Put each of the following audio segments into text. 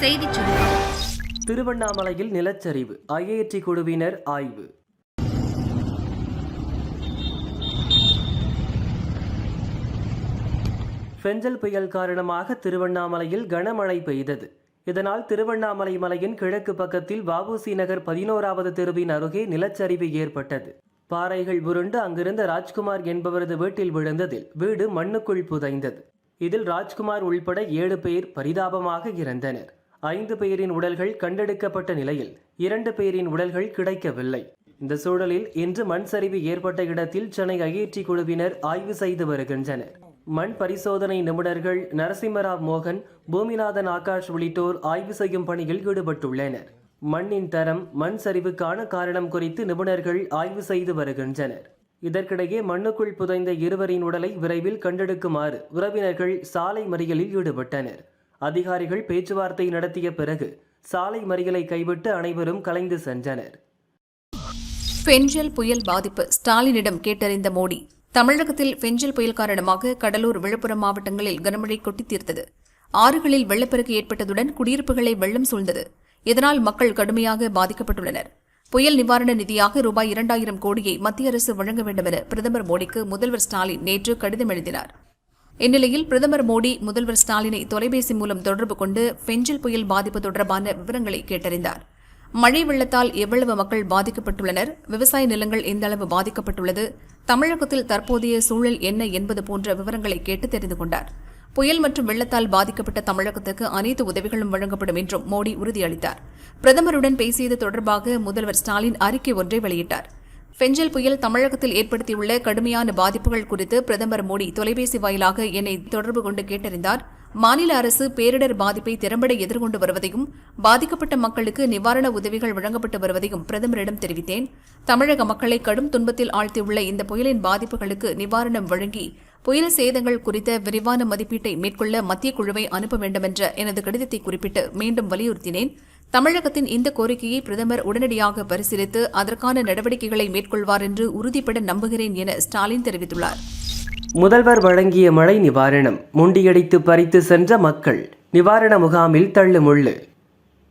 செய்திச் சுருக்கம் திருவண்ணாமலையில் நிலச்சரிவு ஐஐடி குழுவினர் ஆய்வு. பெஞ்சல் புயல் காரணமாக திருவண்ணாமலையில் கனமழை பெய்தது. இதனால் திருவண்ணாமலை மலையின் கிழக்கு பக்கத்தில் வஉசி நகர் பதினோராவது தெருவின் அருகே நிலச்சரிவு ஏற்பட்டது. பாறைகள் உருண்டு அங்கிருந்த ராஜ்குமார் என்பவரது வீட்டில் விழுந்ததில் வீடு மண்ணுக்குள் புதைந்தது. இதில் ராஜ்குமார் உள்பட ஏழு பேர் பரிதாபமாக இறந்தனர். ஐந்து பேரின் உடல்கள் கண்டெடுக்கப்பட்ட நிலையில் இரண்டு பேரின் உடல்கள் கிடைக்கவில்லை. இந்த சூழலில் இன்று மண் சரிவு ஏற்பட்ட இடத்தில் சென்னை ஐஐடி குழுவினர் ஆய்வு செய்து வருகின்றனர். மண் பரிசோதனை நிபுணர்கள் நரசிம்மராவ் மோகன் பூமிநாதன் ஆகாஷ் உள்ளிட்டோர் ஆய்வு செய்யும் பணியில் ஈடுபட்டுள்ளனர். மண்ணின் தரம் மண் சரிவுக்கான காரணம் குறித்து நிபுணர்கள் ஆய்வு செய்து வருகின்றனர். இதற்கிடையே மண்ணுக்குள் புதைந்த இருவரின் உடலை விரைவில் கண்டெடுக்குமாறு உறவினர்கள் சாலை மறியலில் ஈடுபட்டனர். அதிகாரிகள் பேச்சுவார்த்தை நடத்திய பிறகு சாலை மறியலை கைவிட்டு அனைவரும் கலைந்து சென்றனர். பெஞ்சல் புயல் பாதிப்பு ஸ்டாலினிடம் கேட்டறிந்த மோடி தமிழகத்தில் பெஞ்சல் புயல் காரணமாக கடலூர் விழுப்புரம் மாவட்டங்களில் கனமழை கொட்டி தீர்த்தது. ஆறுகளில் வெள்ளப்பெருக்கு ஏற்பட்டதுடன் குடியிருப்புகளை வெள்ளம் சூழ்ந்தது. இதனால் மக்கள் கடுமையாக பாதிக்கப்பட்டுள்ளனர். புயல் நிவாரண நிதியாக ரூபாய் இரண்டாயிரம் கோடியை மத்திய அரசு வழங்க வேண்டும் என பிரதமர் மோடிக்கு முதல்வர் ஸ்டாலின் நேற்று கடிதம் எழுதினார். இந்நிலையில் பிரதமர் மோடி முதல்வர் ஸ்டாலினை தொலைபேசி மூலம் தொடர்பு கொண்டு பெஞ்சல் புயல் பாதிப்பு தொடர்பான விவரங்களை கேட்டறிந்தார். மழை வெள்ளத்தால் எவ்வளவு மக்கள் பாதிக்கப்பட்டுள்ளனர் விவசாய நிலங்கள் எந்த அளவு பாதிக்கப்பட்டுள்ளது தமிழகத்தில் தற்போதைய சூழல் என்ன என்பது போன்ற விவரங்களை கேட்டு தெரிந்து கொண்டார். புயல் மற்றும் வெள்ளத்தால் பாதிக்கப்பட்ட தமிழகத்துக்கு அனைத்து உதவிகளும் வழங்கப்படும் என்றும் மோடி உறுதியளித்தார். பிரதமருடன் பேசியது தொடர்பாக முதல்வர் ஸ்டாலின் அறிக்கை ஒன்றை வெளியிட்டார். பெஞ்சல் புயல் தமிழகத்தில் ஏற்படுத்தியுள்ள கடுமையான பாதிப்புகள் குறித்து பிரதமர் மோடி தொலைபேசி வாயிலாக என்னை தொடர்பு கொண்டு கேட்டறிந்தார். மாநில அரசு பேரிடர் பாதிப்பை திறம்பட எதிர்கொண்டு வருவதையும் பாதிக்கப்பட்ட மக்களுக்கு நிவாரண உதவிகள் வழங்கப்பட்டு வருவதையும் பிரதமரிடம் தெரிவித்தேன். தமிழக மக்களை கடும் துன்பத்தில் ஆழ்த்தியுள்ள இந்த புயலின் பாதிப்புகளுக்கு நிவாரணம் வழங்கி புயல் சேதங்கள் குறித்த விரிவான மதிப்பீட்டை மேற்கொள்ள மத்திய குழுவை அனுப்ப வேண்டுமென்ற எனது கடிதத்தை குறிப்பிட்டு மீண்டும் வலியுறுத்தினேன். தமிழகத்தின் இந்த கோரிக்கையை பிரதமர் உடனடியாக பரிசீலித்து அதற்கான நடவடிக்கைகளை மேற்கொள்வார் என்று உறுதிபட நம்புகிறேன் என ஸ்டாலின் தெரிவித்துள்ளார். முதல்வர் வழங்கிய மழை நிவாரணம் முண்டியடித்து பறித்து சென்ற மக்கள் நிவாரண முகாமில் தள்ளுமுள்ளு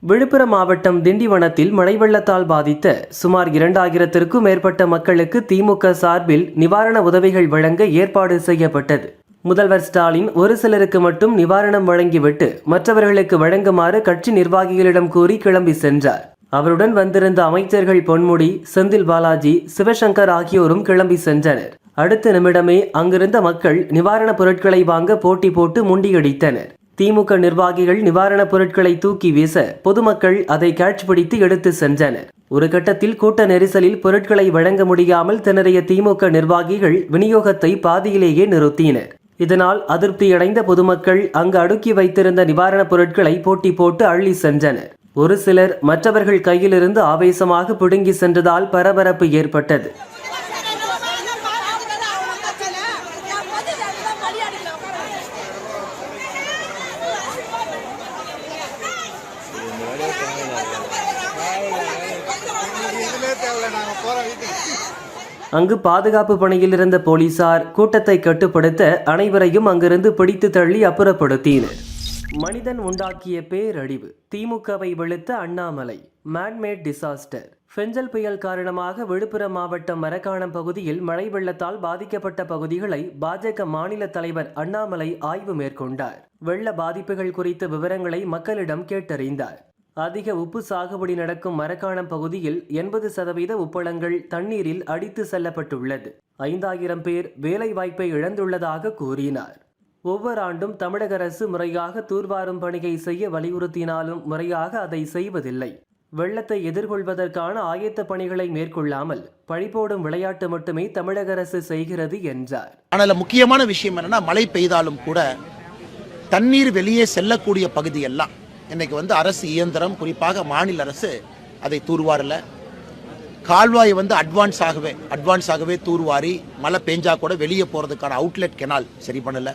விழுப்புரம் மாவட்டம் திண்டிவனத்தில் மழை வெள்ளத்தால் பாதித்த சுமார் இரண்டாயிரத்திற்கும் மேற்பட்ட மக்களுக்கு திமுக சார்பில் நிவாரண உதவிகள் வழங்க ஏற்பாடு செய்யப்பட்டது. முதல்வர் ஸ்டாலின் ஒரு சிலருக்கு மட்டும் நிவாரணம் வழங்கிவிட்டு மற்றவர்களுக்கு வழங்குமாறு கட்சி நிர்வாகிகளிடம் கூறி கிளம்பி சென்றார். அவருடன் வந்திருந்த அமைச்சர்கள் பொன்முடி செந்தில் பாலாஜி சிவசங்கர் ஆகியோரும் கிளம்பி சென்றனர். அடுத்த நிமிடமே அங்கிருந்த மக்கள் நிவாரணப் பொருட்களை வாங்க போட்டி போட்டு முண்டியடித்தனர். திமுக நிர்வாகிகள் நிவாரணப் பொருட்களை தூக்கி வீச பொதுமக்கள் அதை கேட்ச் பிடித்து எடுத்து சென்றனர். ஒரு கட்டத்தில் கூட்ட நெரிசலில் பொருட்களை வழங்க முடியாமல் திணறிய திமுக நிர்வாகிகள் விநியோகத்தை பாதியிலேயே நிறுத்தினர். இதனால் அதிருப்தியடைந்த பொதுமக்கள் அங்கு அடுக்கி வைத்திருந்த நிவாரணப் பொருட்களை போட்டி போட்டு அள்ளி சென்றனர். ஒரு சிலர் மற்றவர்கள் கையிலிருந்து ஆவேசமாக பிடுங்கி சென்றதால் பரபரப்பு ஏற்பட்டது. அங்கு பாதுகாப்பு பணியில் இருந்த போலீசார் கூட்டத்தை கட்டுப்படுத்த அனைவரையும் அங்கிருந்து பிடித்து தள்ளி அப்புறப்படுத்தினர். மனிதன் உண்டாக்கிய பேரழிவு திமுகவை வெளுத்த அண்ணாமலை மேன்மேட் டிசாஸ்டர் பெஞ்சல் புயல் காரணமாக விழுப்புரம் மாவட்டம் மரக்காணம் பகுதியில் மழை வெள்ளத்தால் பாதிக்கப்பட்ட பகுதிகளை பாஜக மாநில தலைவர் அண்ணாமலை ஆய்வு மேற்கொண்டார். வெள்ள பாதிப்புகள் குறித்த விவரங்களை மக்களிடம் கேட்டறிந்தார். அதிக உப்பு சாகுபடி நடக்கும் மரக்காணம் பகுதியில் எண்பது சதவீத உப்பளங்கள் தண்ணீரில் அடித்து செல்லப்பட்டுள்ளது. ஐந்தாயிரம் பேர் வேலை வாய்ப்பை இழந்துள்ளதாக கூறினார். ஒவ்வொரு ஆண்டும் தமிழக அரசு முறையாக தூர்வாரும் பணியை செய்ய வலியுறுத்தினாலும் முறையாக அதை செய்வதில்லை. வெள்ளத்தை எதிர்கொள்வதற்கான ஆயத்த பணிகளை மேற்கொள்ளாமல் பழிபோடும் விளையாட்டு மட்டுமே தமிழக அரசு செய்கிறது என்றார். ஆனால் முக்கியமான விஷயம் என்னன்னா மழை பெய்தாலும் கூட தண்ணீர் வெளியே செல்லக்கூடிய பகுதியெல்லாம் இன்றைக்கி வந்து அரசு இயந்திரம் குறிப்பாக மாநில அரசு அதை தூர்வாரல. கால்வாய் வந்து அட்வான்ஸ் ஆகவே அட்வான்ஸ் ஆகவே தூர்வாரி மழை பெஞ்சா கூட வெளியே போகிறதுக்கான அவுட்லெட் கெனால் சரி பண்ணல.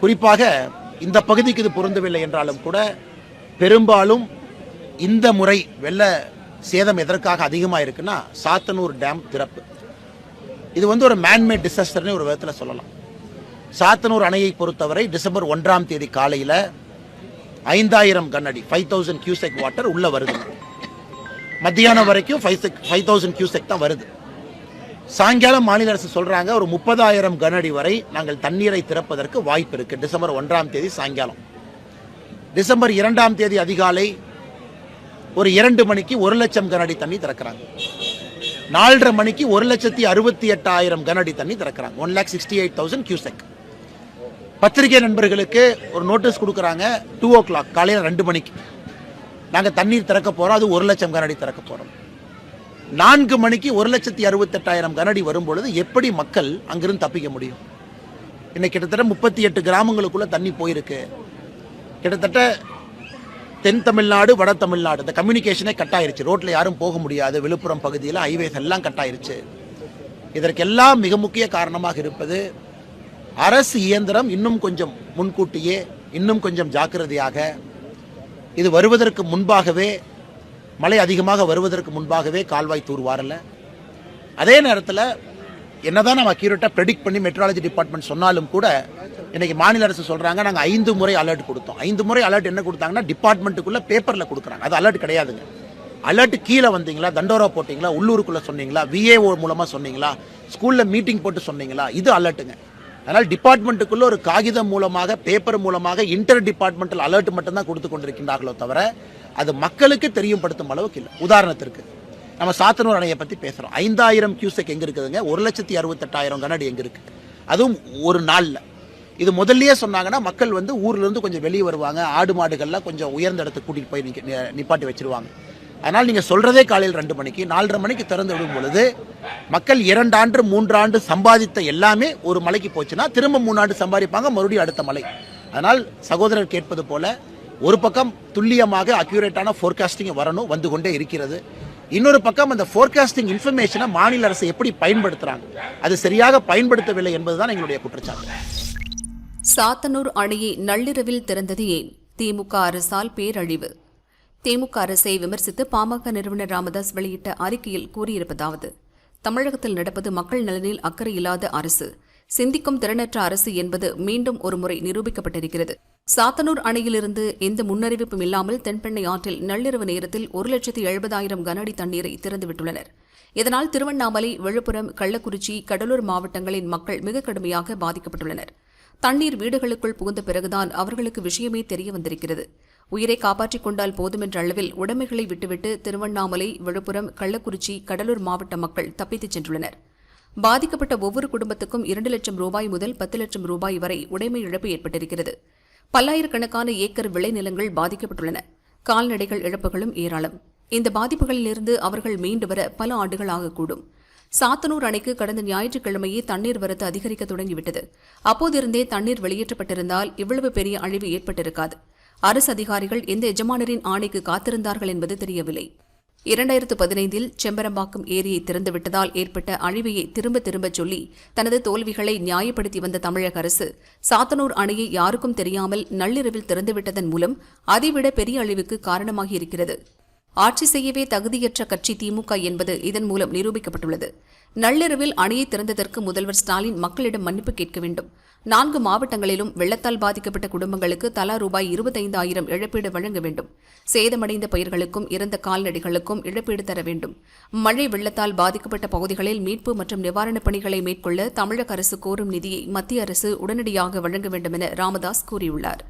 குறிப்பாக இந்த பகுதிக்கு இது பொருந்தவில்லை என்றாலும் கூட பெரும்பாலும் இந்த முறை வெள்ள சேதம் எதற்காக அதிகமாக இருக்குன்னா சாத்தனூர் டேம் திறப்பு. இது வந்து ஒரு மேன்மேட் டிசாஸ்டர்னு ஒரு விதத்தில் சொல்லலாம். சாத்தனூர் அணையை பொறுத்தவரை டிசம்பர் ஒன்றாம் தேதி காலையில் ஐந்தாயிரம் கண்ணடி ஃபைவ் தௌசண்ட் கியூசெக் வாட்டர் உள்ளே வருது. மத்தியானம் வரைக்கும் ஃபைவ் செக் ஃபைவ் தௌசண்ட் கியூசெக் தான் வருது. சாயங்காலம் மாநில அரசு சொல்கிறாங்க ஒரு முப்பதாயிரம் கனஅடி வரை நாங்கள் தண்ணீரை திறப்பதற்கு வாய்ப்பு இருக்குது டிசம்பர் ஒன்றாம் தேதி சாயங்காலம். டிசம்பர் இரண்டாம் தேதி அதிகாலை ஒரு இரண்டு மணிக்கு ஒரு லட்சம் கனஅடி தண்ணி திறக்கிறாங்க. நாலரை மணிக்கு ஒரு லட்சத்தி அறுபத்தி எட்டாயிரம் கனஅடி தண்ணி திறக்கிறாங்க. One lakh sixty eight thousand cusec பத்திரிகை நண்பர்களுக்கு ஒரு நோட்டீஸ் கொடுக்குறாங்க. டூ ஓ கிளாக் காலையில் ரெண்டு மணிக்கு. நாங்கள் தண்ணீர் திறக்க போகிறோம் அது ஒரு லட்சம் கனடி திறக்க போகிறோம் நான்கு மணிக்கு ஒரு லட்சத்தி அறுபத்தெட்டாயிரம் கனடி வரும்பொழுது எப்படி மக்கள் அங்கிருந்து தப்பிக்க முடியும்? இன்னைக்கு கிட்டத்தட்ட முப்பத்தி எட்டு கிராமங்களுக்குள்ள தண்ணி போயிருக்கு. கிட்டத்தட்ட தென் தமிழ்நாடு வட தமிழ்நாடு இந்த கம்யூனிகேஷனே கட் ஆயிருச்சு ரோட்டில் யாரும் போக முடியாது. விழுப்புரம் பகுதியில் ஹைவேஸ் எல்லாம் கட் ஆயிருச்சு இதற்கெல்லாம் மிக முக்கிய காரணமாக இருப்பது அரசு இயந்திரம் இன்னும் கொஞ்சம் முன்கூட்டியே இன்னும் கொஞ்சம் ஜாக்கிரதையாக இது வருவதற்கு முன்பாகவே மழை அதிகமாக வருவதற்கு முன்பாகவே கால்வாய் தூர்வாரல அதே நேரத்தில் என்னதான் நம்ம அக்யூரேட்டாக ப்ரெடிக்ட் பண்ணி மெட்ராலஜி டிபார்ட்மெண்ட் சொன்னாலும் கூட இன்னைக்கு மாநில அரசு சொல்கிறாங்க நாங்கள் ஐந்து முறை அலர்ட் கொடுத்தோம். ஐந்து முறை அலர்ட் என்ன கொடுத்தாங்கன்னா டிபார்ட்மெண்ட்டுக்குள்ளே பேப்பரில் கொடுக்குறாங்க. அது அலர்ட் கிடையாதுங்க. அலர்ட் கீழே வந்தீங்களா தண்டோரா போட்டிங்களா உள்ளூருக்குள்ளே சொன்னீங்களா விஏஓ மூலமாக சொன்னீங்களா ஸ்கூலில் மீட்டிங் போட்டு சொன்னீங்களா இது அலர்ட்டுங்க அதனால் டிபார்ட்மெண்ட்டுக்குள்ள ஒரு காகிதம் மூலமாக பேப்பர் மூலமாக இன்டர் டிபார்ட்மெண்டல் அலர்ட் மட்டும்தான் கொடுத்து கொண்டிருக்கின்றார்களோ தவிர அது மக்களுக்கு தெரியும்படுத்தும் அளவுக்கு இல்லை. உதாரணத்திற்கு நம்ம சாத்தனூர் அணையை பற்றி பேசுகிறோம் ஐந்தாயிரம் கியூசெக் எங்கே இருக்குதுங்க? ஒரு லட்சத்தி அறுபத்தெட்டாயிரம் கனடி எங்கே இருக்குது அதுவும் ஒரு நாளில். இது முதல்லயே சொன்னாங்கன்னா மக்கள் வந்து ஊர்லேருந்து கொஞ்சம் வெளியே வருவாங்க. ஆடு மாடுகள்லாம் கொஞ்சம் உயர்ந்த இடத்துக்கு கூட்டிகிட்டு போய் நிப்பாட்டி வச்சிருவாங்க. அதனால் நீங்கள் சொல்கிறதே காலையில் ரெண்டு மணிக்கு நாலரை மணிக்கு திறந்து விடும் பொழுது மக்கள் இரண்டாண்டு மூன்றாண்டு சம்பாதித்த எல்லாமே ஒரு மலைக்கு போச்சுன்னா திரும்ப மூணாண்டு சம்பாதிப்பாங்க மறுபடியும் அடுத்த மலை. அதனால் சகோதரர் கேட்பது போல ஒரு பக்கம் துல்லியமாக அக்யூரேட்டான ஃபோர்காஸ்டிங் வரணும் வந்து கொண்டே இருக்கிறது. இன்னொரு பக்கம் அந்த ஃபோர்காஸ்டிங் இன்ஃபர்மேஷனை மாநில அரசு எப்படி பயன்படுத்துகிறாங்க அது சரியாக பயன்படுத்தவில்லை என்பதுதான் எங்களுடைய குற்றச்சாட்டு. சாத்தனூர் அணையை நள்ளிரவில் திறந்தது ஏன்? திமுக அரசால் பேரழிவு. திமுக அரசை விமர்சித்து பாமக நிறுவனர் ராமதாஸ் வெளியிட்ட அறிக்கையில் கூறியிருப்பதாவது தமிழகத்தில் நடப்பது மக்கள் நலனில் அக்கறை இல்லாத அரசு. சிந்திக்கும் திறனற்ற அரசு என்பது மீண்டும் ஒருமுறை நிரூபிக்கப்பட்டிருக்கிறது. சாத்தனூர் அணையிலிருந்து எந்த முன்னறிவிப்பும் இல்லாமல் தென்பெண்ணை ஆற்றில் நள்ளிரவு நேரத்தில் ஒரு லட்சத்து எழுபதாயிரம் கனஅடி தண்ணீரை திறந்துவிட்டுள்ளனர். இதனால் திருவண்ணாமலை விழுப்புரம் கள்ளக்குறிச்சி கடலூர் மாவட்டங்களின் மக்கள் மிக கடுமையாக பாதிக்கப்பட்டுள்ளனர். தண்ணீர் வீடுகளுக்குள் புகுந்த பிறகுதான் அவர்களுக்கு விஷயமே தெரிய வந்திருக்கிறது. உயிரை காப்பாற்றிக் கொண்டால் போதுமென்ற அளவில் உடைமைகளை விட்டுவிட்டு திருவண்ணாமலை விழுப்புரம் கள்ளக்குறிச்சி கடலூர் மாவட்ட மக்கள் தப்பித்துச் சென்றுள்ளனர். பாதிக்கப்பட்ட ஒவ்வொரு குடும்பத்துக்கும் இரண்டு லட்சம் ரூபாய் முதல் பத்து லட்சம் ரூபாய் வரை உடைமை இழப்பு ஏற்பட்டிருக்கிறது. பல்லாயிரக்கணக்கான ஏக்கர் விளைநிலங்கள் பாதிக்கப்பட்டுள்ளன. கால்நடைகள் இழப்புகளும் ஏராளம். இந்த பாதிப்புகளிலிருந்து அவர்கள் மீண்டு வர பல ஆண்டுகள் ஆகக்கூடும். சாத்தனூர் அணைக்கு கடந்த ஞாயிற்றுக்கிழமையே தண்ணீர் வரத்து அதிகரிக்க தொடங்கிவிட்டது. அப்போதிருந்தே தண்ணீர் வெளியேற்றப்பட்டிருந்தால் இவ்வளவு பெரிய அழிவு ஏற்பட்டிருக்காது. அரசு அதிகாரிகள் எந்த எஜமானரின் ஆணைக்கு காத்திருந்தார்கள் என்பது தெரியவில்லை. இரண்டாயிரத்து பதினைந்தில் செம்பரம்பாக்கம் ஏரியை திறந்துவிட்டதால் ஏற்பட்ட அழிவையை திரும்ப திரும்பச் சொல்லி தனது தோல்விகளை நியாயப்படுத்தி வந்த தமிழக அரசு சாத்தனூர் அணையை யாருக்கும் தெரியாமல் நள்ளிரவில் திறந்துவிட்டதன் மூலம் அதைவிட பெரிய அழிவுக்கு காரணமாகியிருக்கிறது. ஆட்சி செய்யவே தகுதியற்ற கட்சி திமுக என்பது இதன் மூலம் நிரூபிக்கப்பட்டுள்ளது. நள்ளிரவில் அணையை திறந்ததற்கு முதல்வர் ஸ்டாலின் மக்களிடம் மன்னிப்பு கேட்க வேண்டும். நான்கு மாவட்டங்களிலும் வெள்ளத்தால் பாதிக்கப்பட்ட குடும்பங்களுக்கு தலா ரூபாய் இருபத்தைந்தாயிரம் இழப்பீடு வழங்க வேண்டும். சேதமடைந்த பயிர்களுக்கும் இறந்த கால்நடைகளுக்கும் இழப்பீடு தர வேண்டும். மழை வெள்ளத்தால் பாதிக்கப்பட்ட பகுதிகளில் மீட்பு மற்றும் நிவாரணப் பணிகளை மேற்கொள்ள தமிழக அரசு கோரும் நிதியை மத்திய அரசு உடனடியாக வழங்க வேண்டும் என ராமதாஸ் கூறியுள்ளார்.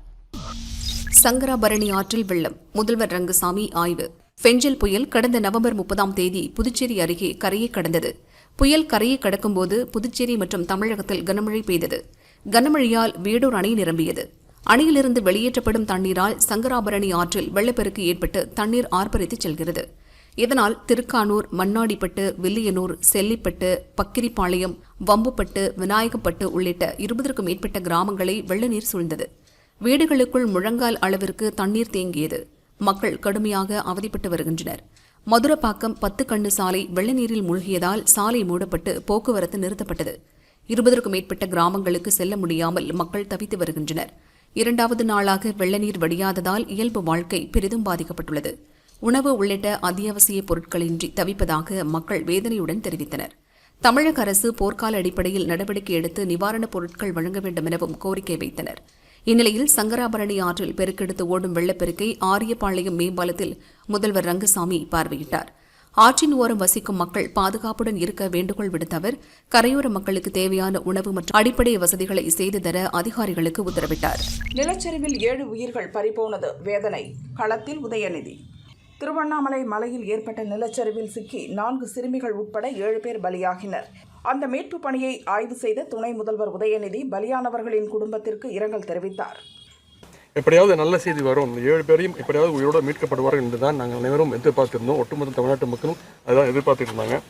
சங்கராபரணி ஆற்றில் வெள்ளம். முதல்வர் ரங்கசாமி ஆய்வு. பெஞ்சல் புயல் கடந்த நவம்பர் முப்பதாம் தேதி புதுச்சேரி அருகே கரையை கடந்தது. புயல் கரையை கடக்கும்போது புதுச்சேரி மற்றும் தமிழகத்தில் கனமழை பெய்தது. கனமழையால் வீடூர் அணை நிரம்பியது. அணையிலிருந்து வெளியேற்றப்படும் தண்ணீரால் சங்கராபரணி ஆற்றில் வெள்ளப்பெருக்கு ஏற்பட்டு தண்ணீர் ஆர்ப்பரித்து செல்கிறது. இதனால் திருக்கானூர் மண்ணாடிப்பட்டு வில்லியனூர் செல்லிப்பட்டு பக்கிரிப்பாளையம் வம்புப்பட்டு விநாயகப்பட்டு உள்ளிட்ட இருபதற்கும் மேற்பட்ட கிராமங்களை வெள்ள நீர் சூழ்ந்தது. வீடுகளுக்குள் முழங்கால் அளவிற்கு தண்ணீர் தேங்கியது. மக்கள் கடுமையாக அவதிப்பட்டு வருகின்றனர். மதுரப்பாக்கம் பத்து கண்ணு சாலை வெள்ளநீரில் மூழ்கியதால் சாலை மூடப்பட்டு போக்குவரத்து நிறுத்தப்பட்டது. இருபதற்கும் மேற்பட்ட கிராமங்களுக்கு செல்ல முடியாமல் மக்கள் தவித்து வருகின்றனர். இரண்டாவது நாளாக வெள்ளநீர் வடியாததால் இயல்பு வாழ்க்கை பெரிதும் பாதிக்கப்பட்டுள்ளது. உணவு உள்ளிட்ட அத்தியாவசிய பொருட்களின்றி தவிப்பதாக மக்கள் வேதனையுடன் தெரிவித்தனர். தமிழக அரசு போர்க்கால அடிப்படையில் நடவடிக்கை எடுத்து நிவாரணப் பொருட்கள் வழங்க வேண்டும் எனவும் கோரிக்கை வைத்தனர். இந்நிலையில் சங்கராபரணி ஆற்றில் பெருக்கெடுத்து ஓடும் வெள்ளப்பெருக்கை ஆரியபாளையம் மேம்பாலத்தில் முதல்வர் ரங்கசாமி பார்வையிட்டார். ஆற்றின் ஓரம் வசிக்கும் மக்கள் பாதுகாப்புடன் இருக்க வேண்டுகோள் விடுத்த அவர் கரையோர மக்களுக்கு தேவையான உணவு மற்றும் அடிப்படை வசதிகளை செய்து தர அதிகாரிகளுக்கு உத்தரவிட்டார். நிலச்சரிவில் ஏழு உயிர்கள் பறிபோனது வேதனை. களத்தில் உதயநிதி. திருவண்ணாமலை மலையில் ஏற்பட்ட நிலச்சரிவில் சிக்கி நான்கு சிறுமிகள் உட்பட ஏழு பேர் பலியாகினர். அந்த மீட்பு பணியை ஆய்வு செய்த துணை முதல்வர் உதயநிதி பலியானவர்களின் குடும்பத்திற்கு இரங்கல் தெரிவித்தார். எப்படியாவது நல்ல செய்தி வரும். ஏழு பேரையும் எப்படியாவது உயிரோடு மீட்கப்படுவார்கள் என்று தான் நாங்கள் அனைவரும் எதிர்பார்த்திருந்தோம். ஒட்டுமொத்த தமிழ்நாட்டு மக்களும் அதுதான் எதிர்பார்த்துட்டு இருந்தாங்க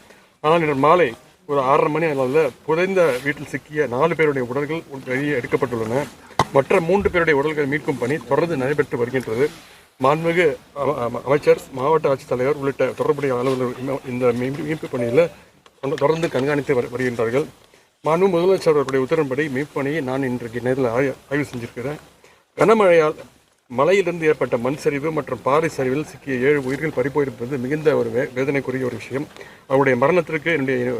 ஆனால் இன்று மாலை ஒரு ஆறரை மணி அளவில் புதைந்த வீட்டில் சிக்கிய நாலு பேருடைய உடல்கள் வெளியே எடுக்கப்பட்டுள்ளன. மற்ற மூன்று பேருடைய உடல்கள் மீட்கும் பணி தொடர்ந்து நடைபெற்று வருகின்றது. மாண்புமிகு அமைச்சர் மாவட்ட ஆட்சித்தலைவர் உள்ளிட்ட தொடர்புடைய அலுவலர்கள் இந்த- மீட்பு பணியில் தொடர்ந்து கண்காணித்து வருகின்றார்கள். மாண்பு முதலமைச்சர் அவருடைய உத்தரவுப்படி மீட்பணியை நான் இன்றைக்கு நேரில் ஆய்வு செஞ்சிருக்கிறேன். கனமழையால் மலையிலிருந்து ஏற்பட்ட மண் சரிவு மற்றும் பாறை சரிவில் சிக்கிய ஏழு உயிர்கள் பறிபோயிருப்பது மிகுந்த ஒரு வே வேதனைக்குரிய ஒரு விஷயம். அவருடைய மரணத்திற்கு என்னுடைய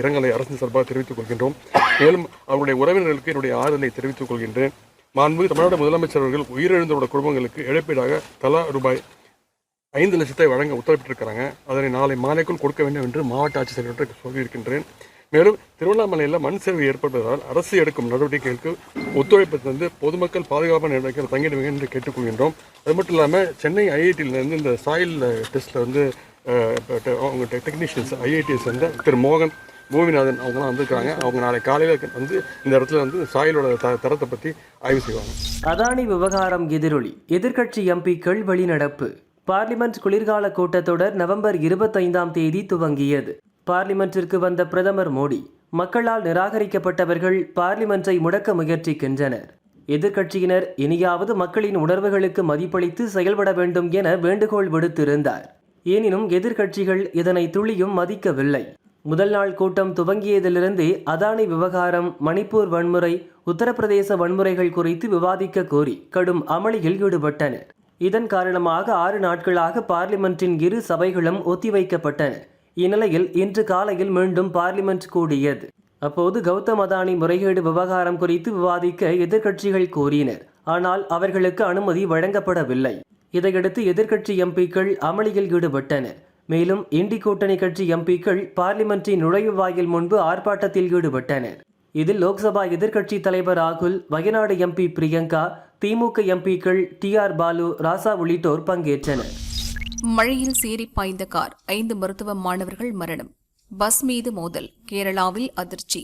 இரங்கலை அரசின் சார்பாக தெரிவித்துக் கொள்கின்றோம். மேலும் அவருடைய உறவினர்களுக்கு என்னுடைய ஆறுதலை தெரிவித்துக் கொள்கின்றேன். மாண்பு தமிழ்நாடு முதலமைச்சர் அவர்கள் உயிரிழந்தோட குடும்பங்களுக்கு இழப்பீடாக தலா ரூபாய் ஐந்து லட்சத்தை வழங்க உத்தரவிட்டிருக்கிறாங்க. அதனை நாளை மாலைக்குள் கொடுக்க வேண்டும் என்று மாவட்ட ஆட்சித்தலைவர்கிட்ட சொல்லியிருக்கின்றேன். மேலும் திருவண்ணாமலையில் மண் சரிவு ஏற்படுவதால் அரசு எடுக்கும் நடவடிக்கைகளுக்கு ஒத்துழைப்பு தந்து பொதுமக்கள் பாதுகாப்பான நடவடிக்கைகள் தங்கிடுவீங்க என்று கேட்டுக்கொள்கின்றோம். அது மட்டும் இல்லாமல் சென்னை ஐஐடியிலேருந்து இந்த சாயில் டெஸ்ட்டில் வந்து அவங்க டெக்னீஷியன்ஸ் ஐஐடிஎஸ் வந்து திரு மோகன் பூமிநாதன் அவங்களாம் வந்திருக்காங்க அவங்க நாளை காலையில் வந்து இந்த இடத்துல வந்து சாயிலோட த தரத்தை பற்றி ஆய்வு செய்வாங்க. அதானி விவகாரம் எதிரொலி. எதிர்க்கட்சி எம்பிக்கள் வெளிநடப்பு பார்லிமெண்ட் குளிர்கால கூட்டத்தொடர் நவம்பர் இருபத்தைந்தாம் தேதி துவங்கியது. பார்லிமெண்ட்டிற்கு வந்த பிரதமர் மோடி மக்களால் நிராகரிக்கப்பட்டவர்கள் பார்லிமென்ட்டை முடக்க முயற்சிக்கின்றனர். எதிர்க்கட்சியினர் இனியாவது மக்களின் உணர்வுகளுக்கு மதிப்பளித்து செயல்பட வேண்டும் என வேண்டுகோள் விடுத்திருந்தார். எனினும் எதிர்க்கட்சிகள் இதனை துளியும் மதிக்கவில்லை. முதல் நாள் கூட்டம் துவங்கியதிலிருந்தே அதானி விவகாரம் மணிப்பூர் வன்முறை உத்தரப்பிரதேச வன்முறைகள் குறித்து விவாதிக்க கோரி கடும் அமளியில் ஈடுபட்டனர். இதன் காரணமாக ஆறு நாட்களாக பார்லிமென்ட்டின் இரு சபைகளும் ஒத்திவைக்கப்பட்டன. இந்நிலையில் இன்று காலையில் மீண்டும் பார்லிமெண்ட் கூடியது. அப்போது கௌதம் அதானி முறைகேடு விவகாரம் குறித்து விவாதிக்க எதிர்க்கட்சிகள் கோரினர் ஆனால் அவர்களுக்கு அனுமதி வழங்கப்படவில்லை. இதையடுத்து எதிர்க்கட்சி எம்பிக்கள் அமளியில் ஈடுபட்டனர். மேலும் இண்டி கூட்டணி கட்சி எம்பிக்கள் பார்லிமென்ட்டின் நுழைவு வாயில் முன்பு ஆர்ப்பாட்டத்தில் ஈடுபட்டனர். இதில் லோக்சபா எதிர்க்கட்சி தலைவர் ராகுல் வயநாடு எம்பி பிரியங்கா திமுக எம்பிக்கள் டி ஆர் பாலு ராசா உள்ளிட்டோர் பங்கேற்றனர். மழையில் சீறி பாய்ந்த கார் ஐந்து மருத்துவ மாணவர்கள் மரணம். பஸ் மீது மோதல் கேரளாவில் அதிர்ச்சி.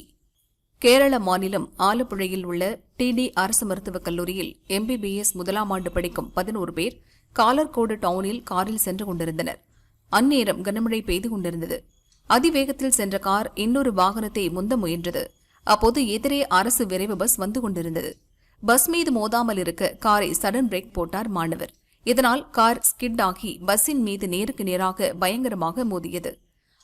கேரள மாநிலம் ஆலப்புழையில் உள்ள டிடி அரசு மருத்துவக் கல்லூரியில் எம்பிபிஎஸ் முதலாம் ஆண்டு படிக்கும் பதினோரு பேர் காலர்கோடு டவுனில் காரில் சென்று கொண்டிருந்தனர். அந்நேரம் கனமழை பெய்து கொண்டிருந்தது. அதிவேகத்தில் சென்ற கார் இன்னொரு வாகனத்தை முந்த முயன்றது. அப்போது எதிரே அரசு விரைவு பஸ் வந்து கொண்டிருந்தது. பஸ் மீது மோதாமல் இருக்க காரை சடன் பிரேக் போட்டார் மாணவர். இதனால் கார் ஸ்கிட் ஆகி பஸ்ஸின் மீது நேருக்கு நேராக பயங்கரமாக மோதியது.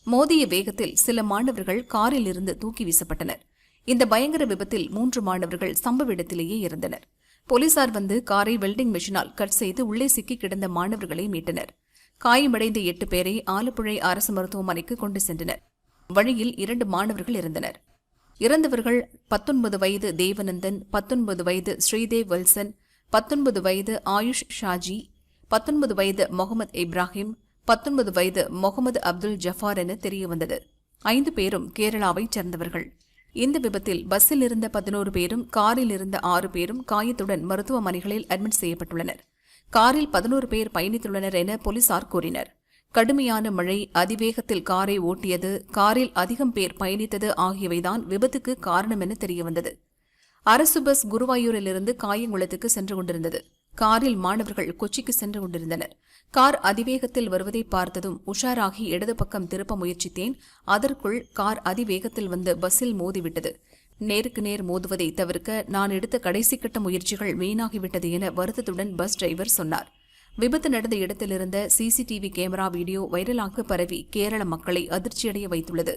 மோதிய வேகத்தில் சில மாணவர்கள் காரில் இருந்து தூக்கி வீசப்பட்டனர். இந்த பயங்கர விபத்தில் மூன்று மாணவர்கள் சம்பவ இடத்திலேயே இருந்தனர் போலீசார் வந்து காரை வெல்டிங் மெஷினால் கட் செய்து உள்ளே சிக்கி கிடந்த மாணவர்களை மீட்டனர். காயமடைந்த எட்டு பேரை ஆலப்புழை அரசு மருத்துவமனைக்கு கொண்டு சென்றனர். வழியில் இரண்டு மாணவர்கள் இருந்தனர் இறந்தவர்கள் பத்தொன்பது வயது தேவநந்தன் பத்தொன்பது வயது ஸ்ரீதேவ் வல்சன் பத்தொன்பது வயது ஆயுஷ் ஷாஜி பத்தொன்பது வயது முகமது இப்ராஹிம் பத்தொன்பது வயது முகமது அப்துல் ஜஃபார் என தெரியவந்தது. ஐந்து பேரும் கேரளாவைச் சேர்ந்தவர்கள். இந்த விபத்தில் பஸ்ஸில் இருந்த பதினோரு பேரும் காரில் இருந்த ஆறு பேரும் காயத்துடன் மருத்துவமனைகளில் அட்மிட் செய்யப்பட்டுள்ளனர். காரில் பதினோரு பேர் பயணித்துள்ளனர் என போலீசார் கூறினர். கடுமையான மழை அதிவேகத்தில் காரை ஓட்டியது காரில் அதிகம் பேர் பயணித்தது ஆகியவைதான் விபத்துக்கு காரணம் என தெரியவந்தது. அரசு பஸ் குருவாயூரிலிருந்து காயங்குளத்துக்கு சென்று கொண்டிருந்தது. காரில் மாணவர்கள் கொச்சிக்கு சென்று கொண்டிருந்தனர். கார் அதிவேகத்தில் வருவதை பார்த்ததும் உஷாராகி இடது பக்கம் திருப்ப முயற்சித்தேன். அதற்குள் கார் அதிவேகத்தில் வந்து பஸ்ஸில் மோதிவிட்டது. நேருக்கு நேர் மோதுவதை தவிர்க்க நான் எடுத்த கடைசி கட்ட முயற்சிகள் வீணாகிவிட்டது என வருத்தத்துடன் பஸ் டிரைவர் சொன்னார். விபத்து நடந்த இடத்திலிருந்த சிசிடிவி கேமரா வீடியோ வைரலாக பரவி கேரள மக்களை அதிர்ச்சியடைய வைத்துள்ளது.